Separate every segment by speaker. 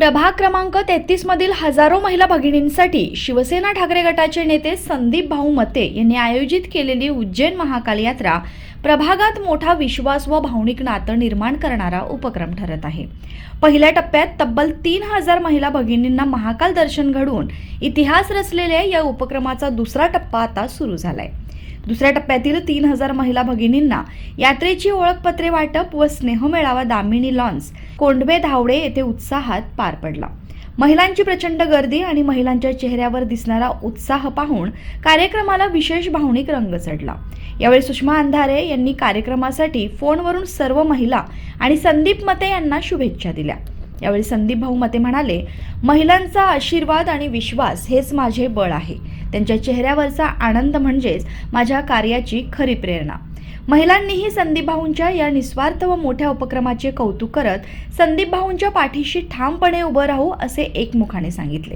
Speaker 1: प्रभाग क्रमांक तेहतीस मधील हजारो महिला भगिनींसाठी शिवसेना ठाकरे गटाचे नेते संदीप भाऊ मते यांनी आयोजित केलेली उज्जैन महाकाल यात्रा प्रभागात मोठा विश्वास व भावनिक नातं निर्माण करणारा उपक्रम ठरत आहे. पहिल्या टप्प्यात तब्बल तीन हजार महिला भगिनींना महाकाल दर्शन घडवून इतिहास रचलेल्या या उपक्रमाचा दुसरा टप्पा आता सुरू झालाय. दुसऱ्या टप्प्यातील तीन हजार महिला भगिनींना यात्रेची ओळखपत्रे वाटप व स्नेह मेळावा दामिनी लॉन्स कोंडवे धावडे येथे उत्साहात पार पडला. महिलांची प्रचंड गर्दी आणि महिलांच्या चेहऱ्यावर दिसणारा उत्साह पाहून कार्यक्रमाला विशेष भावनिक रंग चढला. यावेळी सुषमा अंधारे यांनी कार्यक्रमासाठी फोनवरून सर्व महिला आणि संदीप मते यांना शुभेच्छा दिल्या. यावेळी संदीप भाऊ मते म्हणाले महिलांचा आशीर्वाद आणि विश्वास हेच माझे बळ आहे. त्यांच्या चेहऱ्यावरचा आनंद म्हणजेच माझ्या कार्याची खरी प्रेरणा. महिलांनीही संदीप भाऊंच्या या निस्वार्थ व मोठ्या उपक्रमाचे कौतुक करत संदीप भाऊंच्या पाठीशी ठामपणे उभं राहू असे एकमुखाने सांगितले.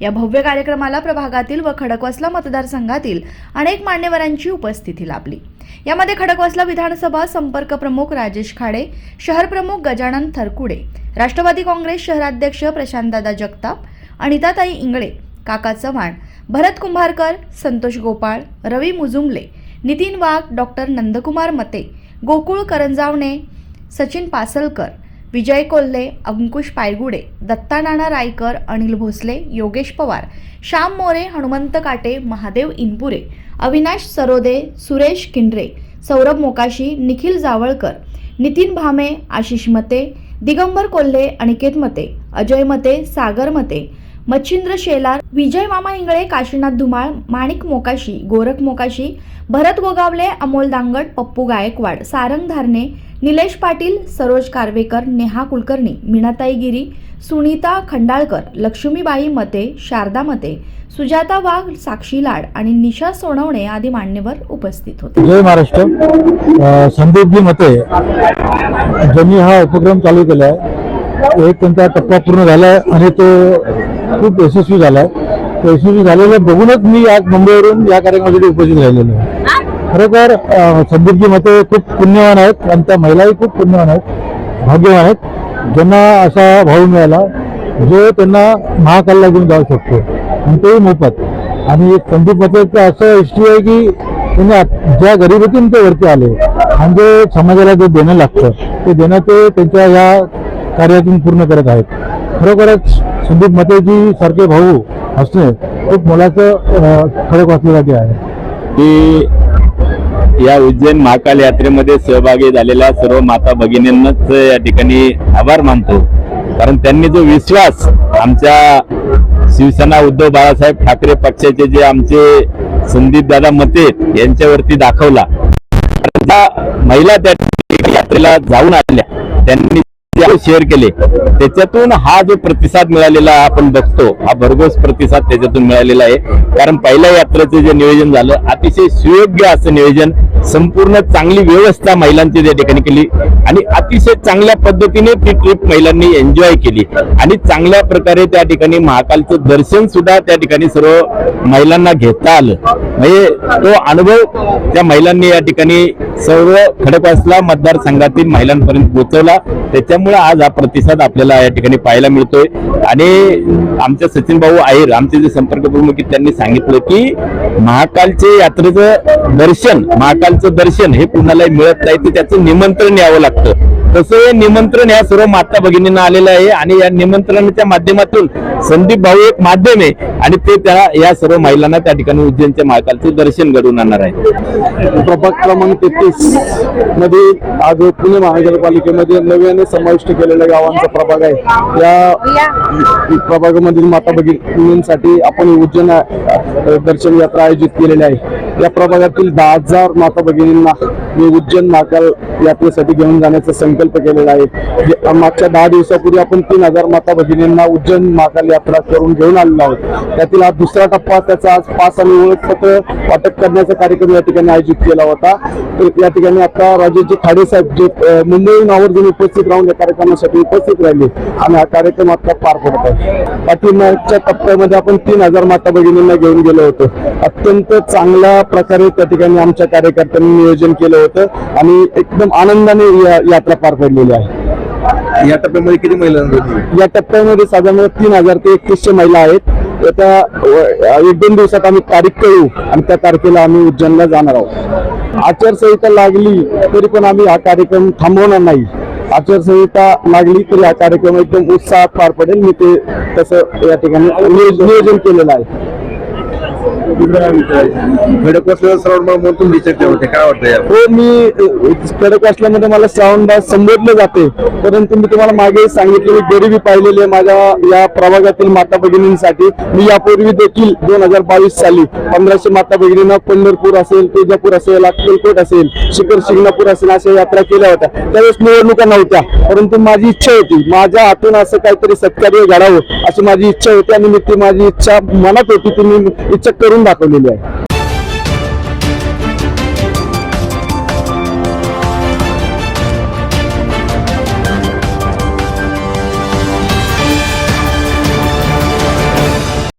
Speaker 1: या भव्य कार्यक्रमाला प्रभागातील व खडकवासला मतदारसंघातील अनेक मान्यवरांची उपस्थिती लाभली. यामध्ये खडकवासला विधानसभा संपर्क प्रमुख राजेश खाडे शहर प्रमुख गजानन थरकुडे राष्ट्रवादी काँग्रेस शहराध्यक्ष प्रशांतदादा जगताप अनिताताई इंगळे काका चव्हाण भरत कुंभारकर संतोष गोपाळ रवी मुजुमले नितीन वाघ डॉक्टर नंदकुमार मते गोकुळ करंजावणे सचिन पासलकर विजय कोल्हे अंकुश पायगुडे दत्ता नाना रायकर अनिल भोसले योगेश पवार श्याम मोरे हनुमंत काटे महादेव इनपुरे अविनाश सरोदे सुरेश किंड्रे सौरभ मोकाशी निखिल जावळकर नितीन भामे आशिष मते दिगंबर कोल्हे अनिकेत मते अजय मते सागर मते मच्छिंद्र शेलार विजय मामा इंगळे काशीनाथ धुमाळ माणिक मोकाशी गोरख मोकाशी भरत गोगावले अमोल दांगट पप्पू गायकवाड सारंग धारणे निलेश पाटील सरोज कारवेकर नेहा कुलकर्णी मीनाताई गिरी सुनीता खंडाळकर लक्ष्मीबाई मते शारदा मते सुजाता वाघ साक्षी लाड आणि निशा सोनवणे आदी मान्यवर उपस्थित होते.
Speaker 2: जय महाराष्ट्र. संदीपजी मते ज्यांनी हा उपक्रम चालू केला आहे एक त्यांचा टप्पा पूर्ण झाला आहे आणि तो खूप यशस्वी झाला आहे यशस्वी झालेलं बघूनच मी आज मुंबईवरून या कार्यक्रमासाठी उपस्थित राहिलेलो आहे. खरोखर अ, संदीपजी मते खूप पुण्यवान आहेत. आणि त्या महिलाही खूप पुण्यवान आहेत. भाग्यवान आहेत. ज्यांना असा भाऊ मिळाला जो त्यांना महाकालला घेऊन जाऊ शकतो. आणि तेही मोफत. आणि संदीप मतेचं असं हिस्ट्री आहे की त्यांनी ज्या गरिबीतून ते वरती आले आणि जे समाजाला जे देणं लागतं ते देणं ते त्यांच्या या कार्यातून पूर्ण करत आहेत. खरोखरच संदीप मतेजी सारखे भाऊ असणे खूप मोलाचं खडक वाचण्यासाठी आहे.
Speaker 3: की या उज्जैन महाकाल यात्रेमध्ये सहभागी झालेल्या सर्व माता भगिनींनाच या ठिकाणी आभार मानतो. कारण त्यांनी जो विश्वास आमच्या शिवसेना उद्धव बाळासाहेब ठाकरे पक्षाचे जे आमचे संदीप दादा मते यांच्यावरती दाखवला. ज्या महिला त्या यात्रेला जाऊन आल्या. त्यांनी शेअर केले. त्याच्यातून हा जो प्रतिसाद मिळालेला आपण बघतो हा भरघोस प्रतिसाद त्याच्यातून मिळालेला आहे. कारण पहिल्या यात्रेचं जे नियोजन झालं अतिशय सुयोग्य असं नियोजन संपूर्ण चांगली व्यवस्था महिलांची त्या ठिकाणी केली आणि अतिशय चांगल्या पद्धतीने ती ट्रिप महिलांनी एन्जॉय केली. आणि चांगल्या प्रकारे त्या ठिकाणी महाकालचं दर्शन सुद्धा त्या ठिकाणी सर्व महिलांना घेता आलं. म्हणजे तो अनुभव त्या महिलांनी या ठिकाणी सर्व खडकवासला मतदारसंघातील महिलांपर्यंत पोहोचवला. त्याच्यामुळे आज हा प्रतिसाद आपल्याला या ठिकाणी पाहायला मिळतोय. आणि आमच्या सचिन भाऊ आहेर आमचे जे संपर्क प्रमुख त्यांनी सांगितलं की महाकालचे यात्रेचं दर्शन महाकाल महाकालचं दर्शन हे कुणालाही मिळत नाही ते त्याचं निमंत्रण यावं लागतं. तसं हे निमंत्रण या सर्व माता भगिनींना आलेलं आहे आणि या निमंत्रणाच्या माध्यमातून संदीप भाऊ एक माध्यम आहे आणि ते त्या या सर्व महिलांना त्या ठिकाणी उज्जैनच्या महाकालचं दर्शन घडवून आणणार आहे.
Speaker 4: प्रभाग क्रमांक तेहतीसमध्ये आज पुणे महानगरपालिकेमध्ये नव्याने समाविष्ट केलेल्या गावांचा प्रभाग आहे. या प्रभागामधील माता भगिनींसाठी आपण उज्जैन दर्शन यात्रा आयोजित केलेली आहे. या प्रभागातील दहा हजार माता भगिनींना मी उज्जैन महाकाल यात्रेसाठी घेऊन जाण्याचा संकल्प केलेला आहे. मागच्या दहा दिवसापूर्वी आपण तीन हजार माता भगिनींना उज्जैन महाकाल यात्रा करून घेऊन आलेलो आहोत. त्यातील हा दुसरा टप्पा त्याचा आज पास आणि ओळखपत्र वाटप करण्याचा कार्यक्रम या ठिकाणी आयोजित केला होता. तर या ठिकाणी आता राजेशजी खाडे साहेब जे मुंबईहून आवर्जून उपस्थित राहून या कार्यक्रमासाठी उपस्थित राहिले. आणि हा कार्यक्रम आता पार पडत आहे. पाठिंबाच्या टप्प्यामध्ये आपण तीन हजार माता भगिनींना घेऊन गेलो होतो. अत्यंत चांगला प्रकारे त्या ठिकाणी आमच्या कार्यकर्त्यांनी नियोजन केलं होतं आणि एकदम आनंदाने या यात्रा पार पडलेली आहे.
Speaker 5: या टप्प्यामध्ये किती महिलांना
Speaker 4: या टप्प्यामध्ये साधारण तीन हजार ते एकतीसशे महिला आहेत. व- एक दोन दिवसात आम्ही तारीख कळू आणि त्या तारखेला आम्ही उज्जैनला जाणार आहोत. आचारसंहिता लागली तरी पण आम्ही हा कार्यक्रम थांबवणार नाही. आचारसंहिता लागली तरी हा कार्यक्रम एकदम उत्साहात पार पडेल. मी ते तसं या ठिकाणी नियोज- नियोजन केलेलं आहे.
Speaker 5: खडक असलेला श्रावण बाळ म्हणून तुम्ही चर्चा होते काय वाटतं
Speaker 4: हो मी अ, वाचल्यामध्ये मला मला श्रावणबाग संबोधलं जाते. परंतु मी तुम्हाला मागे सांगितलेली गरिबी पाहिलेली आहे माझ्या या प्रभागातील माता भगिनींसाठी. मी यापूर्वी देखील दोन हजार बावीस साली पंधराशे माता भगिनींना पंढरपूर असेल तुळजापूर असेल अक्कलकोट असेल शिखर शिंगणापूर असेल अशा यात्रा केल्या होत्या. त्यावेळेस निवडणुका नव्हत्या. परंतु माझी इच्छा होती माझ्या हातून असं काहीतरी सत्कार्य घडावं अशी माझी इच्छा होती आणि मी ती माझी इच्छा मनात होती ती मी इच्छा करून दाखवलेली आहे.